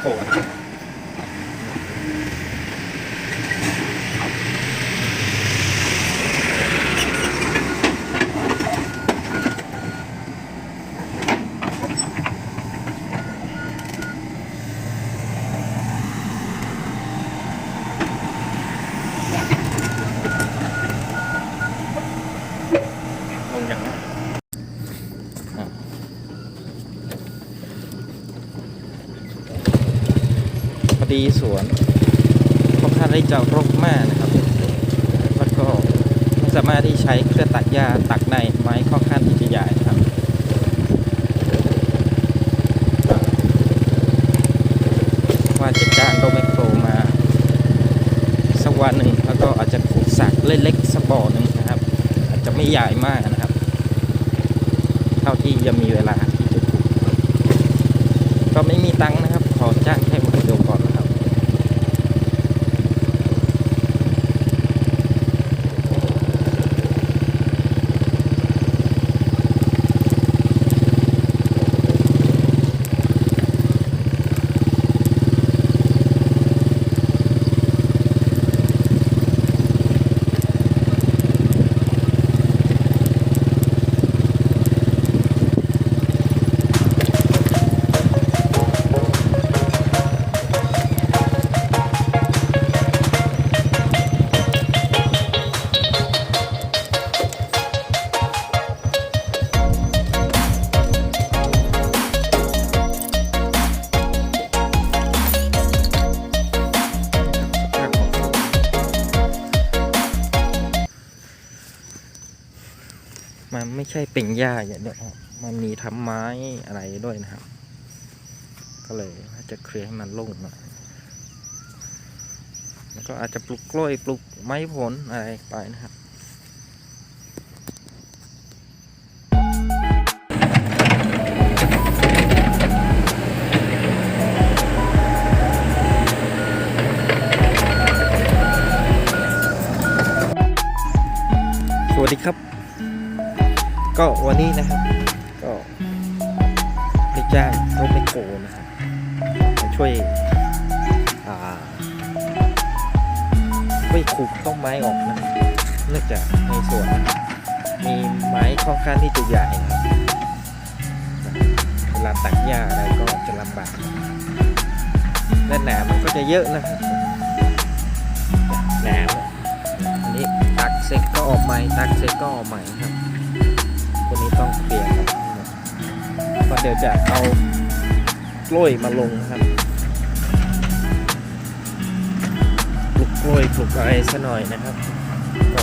โครนะครับลงอย่างนั้นอะพอ ดีสวนค่อนข้างที่จะรกมากนะครับ แล้วก็ไม่สามารถที่ใช้เครื่องตัดหญ้าตักได้ไม้ค่อนข้างที่จะใหญ่ครับว่าจะจ้างรถแมคโครมาสักวันหนึ่งแล้วก็อาจจะขุดสระเล็กๆสักบ่อหนึ่งนะครับ อาจจะไม่ใหญ่มากนะครับ เท่าที่จะมีเวลาที่จะขุดก็ไม่มีตังค์นะครับ ขอจ้างแค่ ใช่เป็นหญ้าอย่างเดียวมันมีทำไม้อะไรด้วยนะครับ ก็เลยว่าจะเคลียร์ให้มันโล่งหน่อยแล้วก็อาจจะปลูกกล้วยปลูกไม้ผลอะไรไปนะครับ ก็วันนี้นะครับ ก็ได้จ้างรถไมคโครนะครับมาช่วยอ่าช่วยขูดต้นไม้ออกนะเนื่องจากในสวนมีไม้ค่อนข้างที่จะใหญ่นะครับเวลาตัดหญ้าอะไรก็จะลำบากและหนามมันก็จะเยอะนะครับหนามอันนี้ตักเสร็จก็ออกใหม่ตักเสร็จก็ออกใหม่ครับ ต้องเปลี่ยนครับก็เดี๋ยวจะเอากล้วยมาลงครับปลูกกล้วยปลูกอะไรซะหน่อยนะครับก็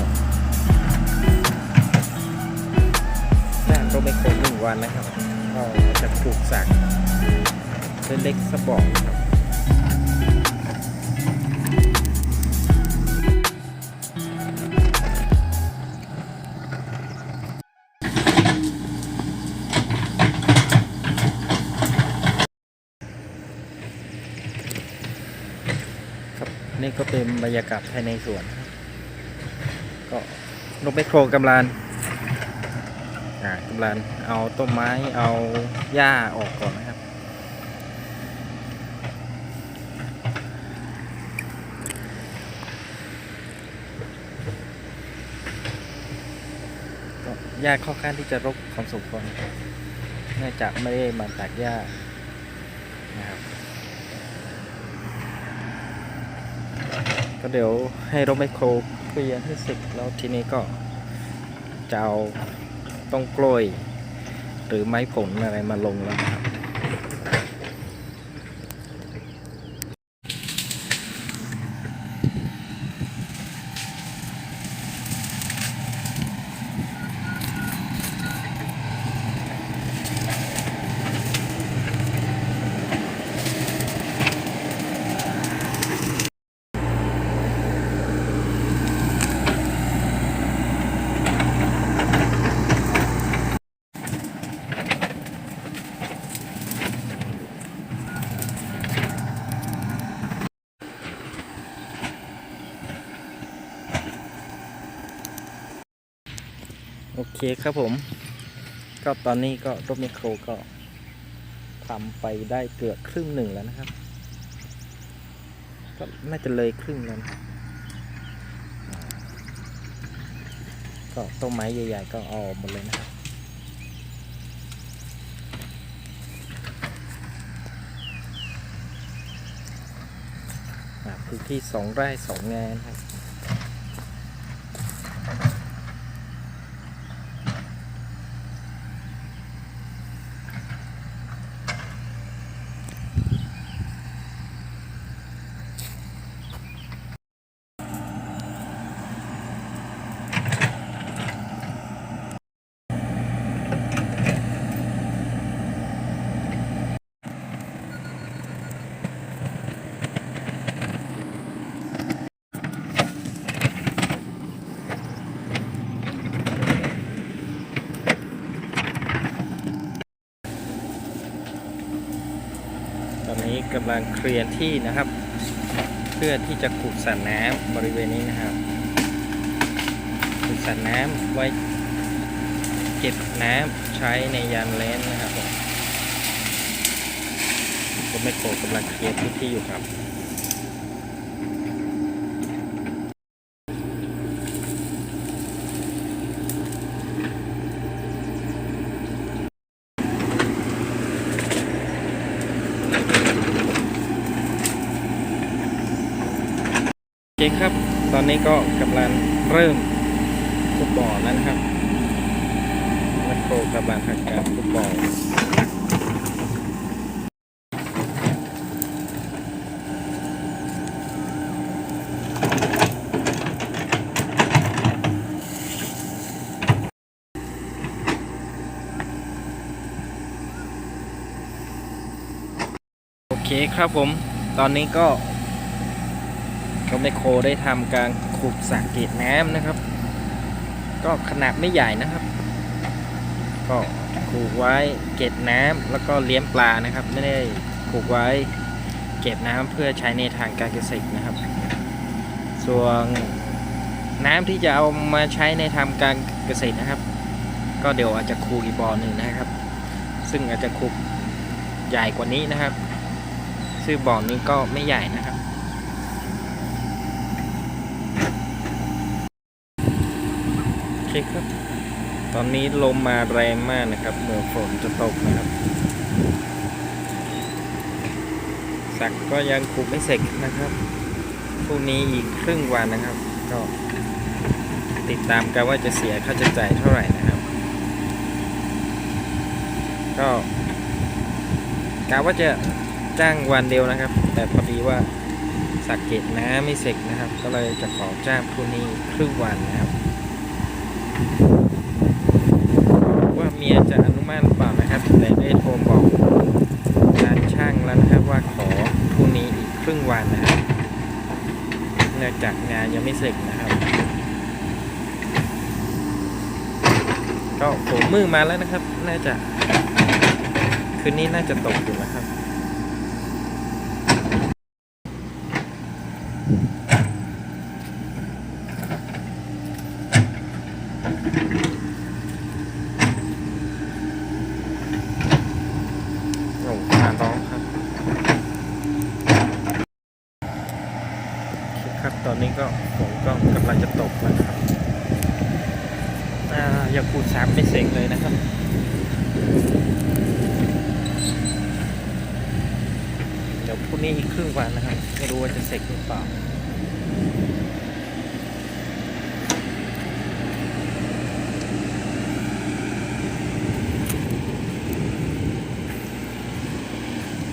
จ้างรถไปโครหนึ่งวันนะครับก็จะปลูกสักเล็กๆสักบอกครับ นี่ก็เป็นบรรยากาศภายในสวนครับก็นกไปโครกำลังอ่ากำลังเอาต้นไม้เอาหญ้าออกก่อนนะครับก็หญ้าค่อนข้างที่จะรกของสมควรครับเนื่องจากไม่ได้มาตัดหญ้านะครับ ก็เดี๋ยวให้รถไมโครเคลียร์ให้เสร็จแล้วทีนี้ก็จะเอาต้องกล้วย หรือไม้ผลอะไรมาลงแล้วครับ โอ เคครับผม ก็ตอนนี้ก็รถไมคโครก็ทำไปได้เกือบครึ่งหนึ่งแล้วนะครับ ก็น่าจะเลยครึ่งแล้วนะก็ต้นไม้ใหญ่ ๆ ก็เอาอกหมดเลยนะครับพื้นที่สองไร่สองงานครับำลังเคลียร์ที่นะครับ เพื่อที่จะขุดสันน้ำบริเวณนี้นะครับขุดสันน้ำไว้เก็บน้ำใช้ในยานเลนนะครับผมผมไม่โคกำลังเคลียร์พื้นที่อยู่ครับ โอเคครับ ตอ นี้ก็กำลังเริ่มฟุตบอลแล้วนะครับแมคโครกำลังทำการฟุตบอลโอเคครับผม ตอนนี้ก็ ก็ไมโครได้ทำการขุดสระเกตน้ำนะครับ ก็ขนาดไม่ใหญ่นะครับ ก็ขุดไว้เก็บน้ำแล้วก็เลี้ยงปลานะครับ ไม่ได้ขุดไว้เก็บน้ำเพื่อใช้ในทางการเกษตรนะครับ ส่วนน้ำที่จะเอามาใช้ในทางการเกษตรนะครับ ก็เดี๋ยวอาจจะคูอีกบ่อหนึ่งนะครับ ซึ่งอาจจะขุดใหญ่กว่านี้นะครับ ซึ่งบ่อนี้ก็ไม่ใหญ่นะครับ โอ เคครับ ตอนนี้ลมมาแรงมากนะครับเมื่อฝนจะตกนะครับ สักก็ยังคุมไม่เสร็จนะครับพรุ่งนี้อีกครึ่งวันนะครับ ก็ติดตามกันว่าจะเสียค่าใช้จ่ายเท่าไหร่นะครับ ก็กะว่าจะจ้างวันเดียวนะครับ แต่พอดีว่าสักเกตน้ำไม่เสร็จนะครับ ก็เลยจะขอจ้างพรุ่งนี้ครึ่งวันนะครับ ว่าเมียจะอนุมัติหรือเปล่านะครับ แต่ได้โทรบอกการช่างแล้วนะครับว่าขอพรุ่งนี้อีกครึ่งวันนะครับเนื่อง จากงานยังไม่เสร็จนะครับ ก็ผมมือมาแล้วนะครับ น่าจะ คืนนี้น่าจะตกอยู่นะครับ โอ้ขาร้องครับโอเคครับ ต อนนี้ก็ฝนก็กำลังจะตกแล้วครับอย่าคูดสามไม่เสร็จเลยนะครับเดี๋ยวพรุ่งนี้อีกครึ่งวันนะครับ ไม่รู้ว่าจะเสร็จหรือเปล่า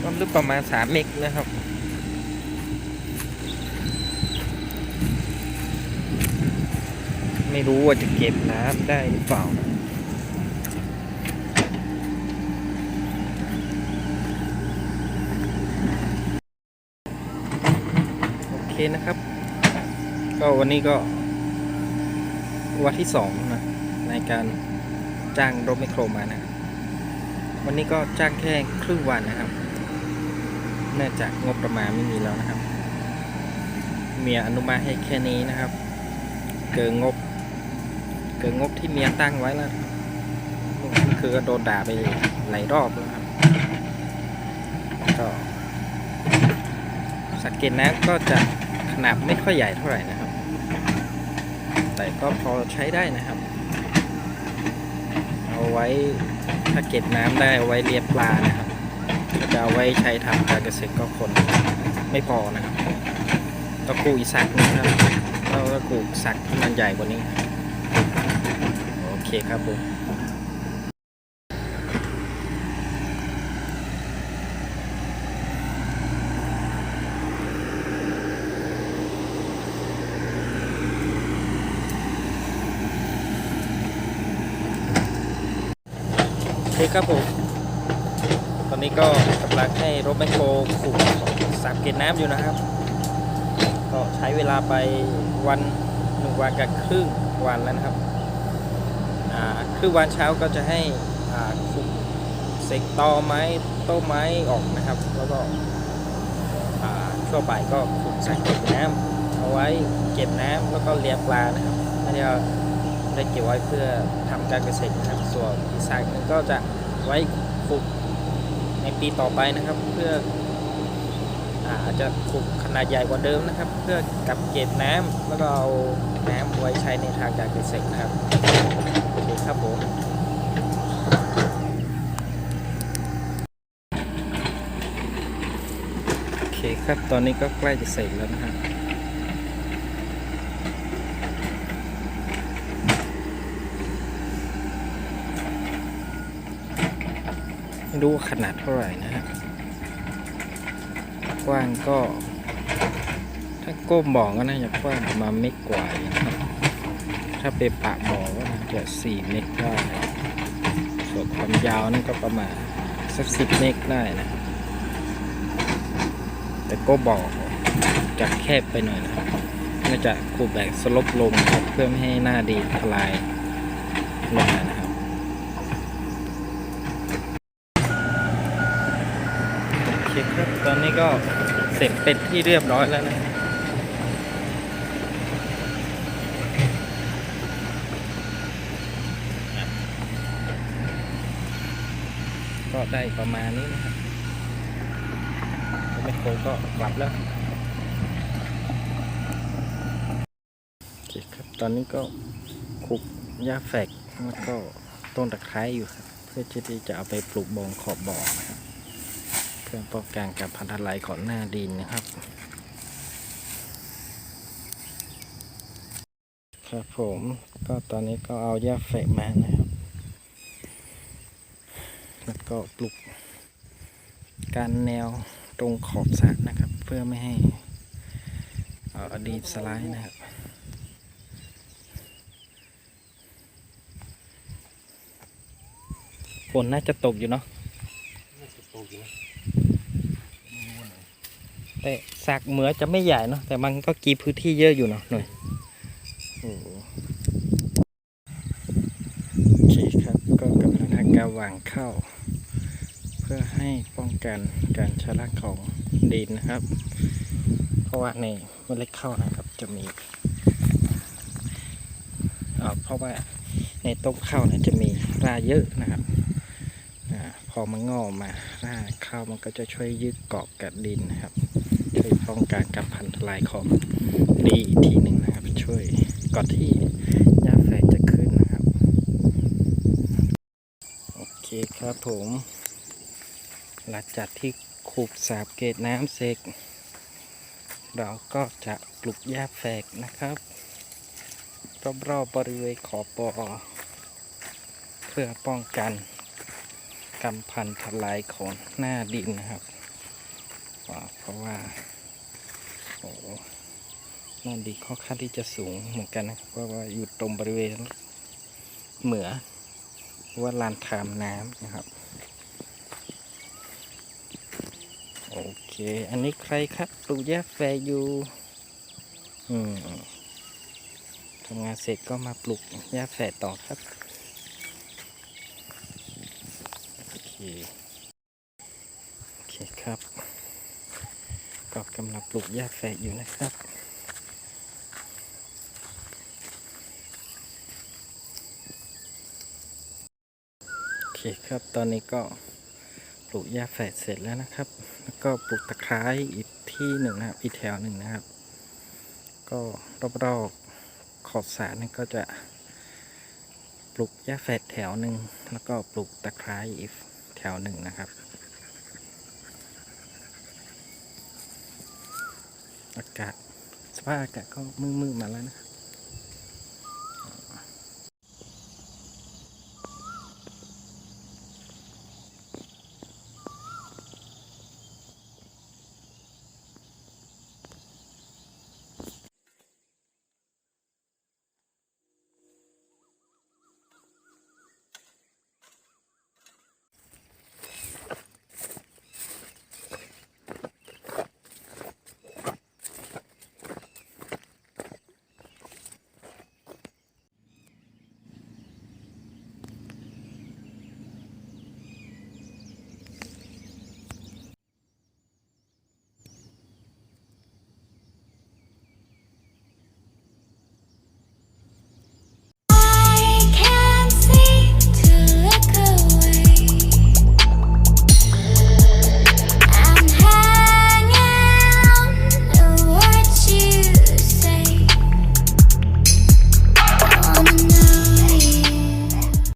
ความลึกประมาณ3เมตรนะครับ ไม่รู้ว่าจะเก็บน้ำได้หรือเปล่าโอเคนะครับ ก็วันนี้ก็วันที่สองนะในการจ้างรถไมโครมานะวันนี้ก็จ้างแค่ครึ่งวันนะครับ เนื่องจากงบประมาณไม่มีแล้วนะครับ เมียอนุมัติให้แค่นี้นะครับ เกินงบ กินงบที่เมียตั้งไว้แล้วคือก็โดนด่าไปหลายรอบแล้วครับก็สังเกตน้ำก็จะขนาดไม่ค่อยใหญ่เท่าไหร่นะครับ แต่ก็พอใช้ได้นะครับ เอาไว้ถ้าเก็บน้ำได้เอาไว้เลี้ยงปลานะครับถ้าจะเอาไว้ใช้ทำการเกษตรก็คนไม่พอนะครับต้องกูอีสักนึงครับเราก็กู้สักที่มันใหญ่กว่านี้ เคครับผมโอเคครับผม ตอนนี้ก็กำลังให้รถแมคโครขุดสับเก็บน้ำอยู่นะครับ ก็ใช้เวลาไปวันหนึ่งวันกับครึ่งวันแล้วนะครับ ครึ่งวันเช้าก็จะให้อ่าขุดเสกตอไม้ต้นไม้ออกนะครับ แล้วก็ช่วงบ่ายก็ขุดสักเก็บน้ำเอาไว้เก็บน้ำแล้วก็เลี้ยงปลานะครับไม่ได้เอได้เก็บไว้เพื่อทำการเกษตรนะครับส่วนอีกสายหนึ่งก็จะไว้ขุดในปีต่อไปนะครับเพื่อ อาจจะขุดขนาดใหญ่กว่าเดิมนะครับ เพื่อกับเก็บน้ำแล้วก็เอาน้ำไว้ใช้ในทางการเกษตรนะครับโอเคครับผมโอเคครับตอนนี้ก็ใกล้จะเสร็จแล้วนะฮะไม่รู้ขนาดเท่าไหร่นะฮะ กว้างก็ ถ้าก้มบอก็น่าจะกว้างประมาณเมตรกว่านะครับถ้าเป็นปากบ่อก็น่าจะ4เมตรได้ส่วนความยาวนั่นก็ประมาณสักสิบเมตรได้นะแต่ก็บอจะแคบไปหน่อยนะครับน่าจะขูดแบบสลบลงครับเพื่อไม่ให้หน้าดีทลายลงมานะครับ โอเคครับ ต อนนี้ก็เสร็จเป็นที่เรียบร้อยแล้วนะก็ได้ประมาณนี้นะครับแมคโครก็กลับแล้วโอเคครับ ตอนนี้ก็คุกหญ้าแฝกแล้วก็ต้นตะไคร้อยู่ครับ เพื่อที่จะเอาไปปลูกบงขอบบ่อนะครับ เพื่อป้องกันการพันธุ์ลายของหน้าดินนะครับ ครับผมก็ตอนนี้ก็เอาหญ้าแฝกมานะครับ แล้วก็ปลุกการแนวตรงขอบสระนะครับ เพื่อไม่ให้อดินสไลด์นะครับฝนน่าจะตกอยู่เนาะ แต่สากเหมือจะไม่ใหญ่เนาะแต่มันก็กีพื้นที่เยอะอยู่เนาะหน่อยโอ้โหโอเคครับก็กำลังทำการวางเข้า เพื่อให้ป้องกันการชะลักของดินนะครับ เพราะว่าในเมล็ดข้าวนะครับจะมีเพราะว่าในต้นข้าวเนี่ยจะมีรากเยอะนะครับพอมันงอกมา รากข้าวมันก็จะช่วยยึดเกาะกับดินนะครับ ช่วยป้องกันการพันทลายของดีอีกทีหนึ่งนะครับ ช่วยก่อนที่หญ้าแฝกจะขึ้นนะครับ โอเคครับผม หลังจากที่ขูดสาบเกตน้ำเสร็จเราก็จะปลูกหญ้าแฝกนะครับ รอบๆบริเวณขอบปอเพื่อป้องกันกำพันทลายของหน้าดินนะครับ อ่า เพราะว่าโอ้หน้าดินค่อนข้างที่จะสูงเหมือนกันนะเพราะว่าอยู่ตรงบริเวณเหมือว่าลานทามน้ำนะครับโอเค อันนี้ใครครับปลูกหญ้าแฝกอยู่อืมทำงานเสร็จก็มาปลูกหญ้าแฝกต่อครับำหรับปลูกหญ้าแฝกอยู่นะครับ โอเคครับตอนนี้ก็ปลูกหญ้าแฝกเสร็จแล้วนะครับ แล้วก็ปลูกตะไคร้อีกที่หนึ่งนะครับ อีกแถวหนึ่งนะครับ ก็รอบๆขอบสานี่ก็จะปลูกหญ้าแฝดแถวหนึ่งแล้วก็ปลูกตะไคร้อีกแถวหนึ่งนะครับากาศ สภาพอากาศก็มืดๆมาแล้วนะครับ